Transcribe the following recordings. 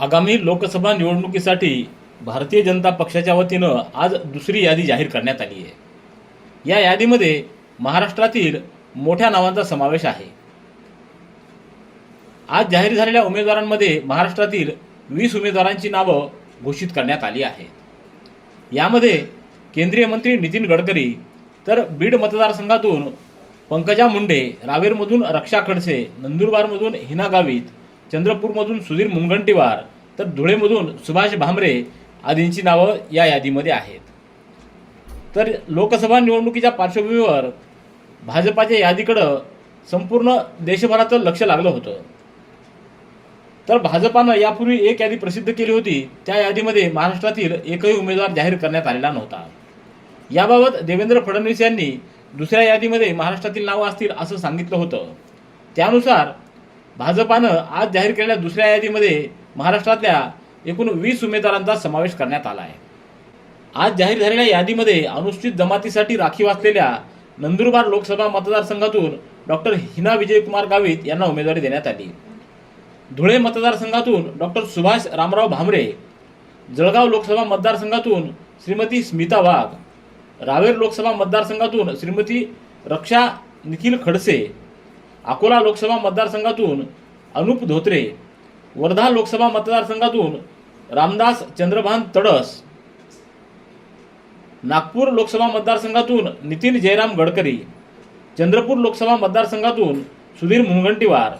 आगामी लोकसभा निवडणुकीसाठी भारतीय जनता पक्षाच्या वतीनं आज दुसरी यादी जाहीर करण्यात आली आहे. या यादीमध्ये महाराष्ट्रातील मोठ्या नावांचा समावेश आहे. आज जाहीर झालेल्या उमेदवारांमध्ये महाराष्ट्रातील वीस उमेदवारांची नावं घोषित करण्यात आली आहेत. यामध्ये केंद्रीय मंत्री नितीन गडकरी तर बीड मतदारसंघातून पंकजा मुंडे रावेरमधून रक्षा खडसे नंदुरबारमधून हिना गावित चंद्रपूरमधून सुधीर मुनगंटीवार तर धुळेमधून सुभाष भामरे आदींची नावं या यादीमध्ये आहेत. तर लोकसभा निवडणुकीच्या पार्श्वभूमीवर भाजपाच्या यादीकडं संपूर्ण देशभराचं लक्ष लागलं होतं. तर भाजपानं यापूर्वी एक यादी प्रसिद्ध केली होती त्या यादीमध्ये महाराष्ट्रातील एकही उमेदवार जाहीर करण्यात आलेला नव्हता. याबाबत देवेंद्र फडणवीस यांनी दुसऱ्या यादीमध्ये महाराष्ट्रातील नावं असतील असं सांगितलं होतं. त्यानुसार भाजपानं आज जाहीर केलेल्या दुसऱ्या यादीमध्ये महाराष्ट्रातल्या एकूण वीस उमेदवारांचा समावेश करण्यात आला आहे. आज जाहीर झालेल्या यादीमध्ये अनुसूचित जमातीसाठी राखीव असलेल्या नंदुरबार लोकसभा मतदारसंघातून डॉक्टर हिना विजयकुमार गावित यांना उमेदवारी देण्यात आली. धुळे मतदारसंघातून डॉक्टर सुभाष रामराव भामरे जळगाव लोकसभा मतदारसंघातून श्रीमती स्मिता वाघ रावेर लोकसभा मतदारसंघातून श्रीमती रक्षा निखिल खडसे अकोला लोकसभा मतदारसंघातून अनुप धोत्रे वर्धा लोकसभा मतदारसंघातून रामदास चंद्रभान तडस नागपूर लोकसभा मतदारसंघातून नितीन जयराम गडकरी चंद्रपूर लोकसभा मतदारसंघातून सुधीर मुनगंटीवार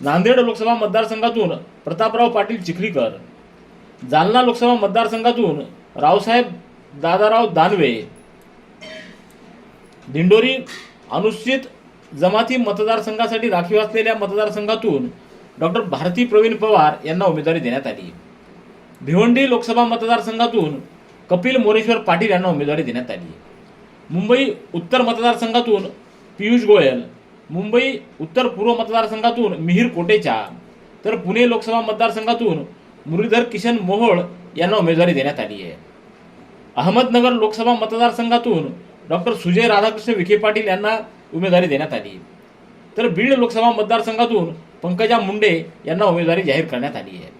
नांदेड लोकसभा मतदारसंघातून प्रतापराव पाटील चिखलीकर जालना लोकसभा मतदारसंघातून रावसाहेब दादाराव दानवे दिंडोरी अनुसूचित जमाती मतदारसंघासाठी राखीव असलेल्या मतदारसंघातून डॉक्टर भारती प्रवीण पवार यांना उमेदवारी देण्यात आली. भिवंडी लोकसभा मतदारसंघातून कपिल मोरेश्वर पाटील यांना उमेदवारी देण्यात आली. मुंबई उत्तर मतदारसंघातून पियुष गोयल मुंबई उत्तर पूर्व मतदारसंघातून मिहीर कोटेचा तर पुणे लोकसभा मतदारसंघातून मुरलीधर किशन मोहोळ यांना उमेदवारी देण्यात आली आहे. अहमदनगर लोकसभा मतदारसंघातून डॉक्टर सुजय राधाकृष्ण विखे पाटील यांना उमेदवारी देण्यात आली. तर बीड लोकसभा मतदारसंघातून पंकजा मुंडे यांना उमेदवारी जाहीर करण्यात आली आहे.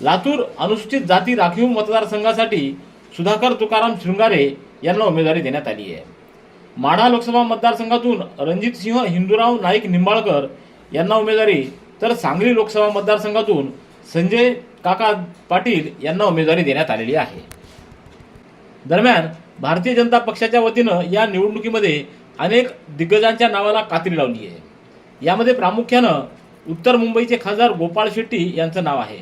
लातूर अनुसूचित जाती राखीव मतदारसंघासाठी सुधाकर तुकाराम शृंगारे यांना उमेदवारी देण्यात आली आहे. माढा लोकसभा मतदारसंघातून रणजित सिंह हिंदूराव नाईक निंबाळकर यांना उमेदवारी तर सांगली लोकसभा मतदारसंघातून संजय काका पाटील यांना उमेदवारी देण्यात आलेली आहे. दरम्यान भारतीय जनता पक्षाच्या वतीनं या निवडणुकीमध्ये अनेक दिग्गजांच्या नावाला कात्री लावली आहे. यामध्ये प्रामुख्यानं उत्तर मुंबईचे खासदार गोपाळ शेट्टी यांचं नाव आहे.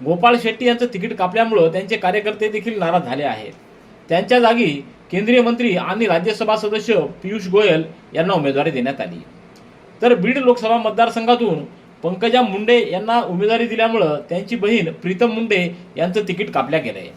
गोपाळ शेट्टी यांचं तिकीट कापल्यामुळं त्यांचे कार्यकर्ते देखील नाराज झाले आहेत. त्यांच्या जागी केंद्रीय मंत्री आणि राज्यसभा सदस्य पियुष गोयल यांना उमेदवारी देण्यात आली. तर बीड लोकसभा मतदारसंघातून पंकजा मुंडे यांना उमेदवारी दिल्यामुळं त्यांची बहीण प्रीतम मुंडे यांचं तिकीट कापल्या गेलं आहे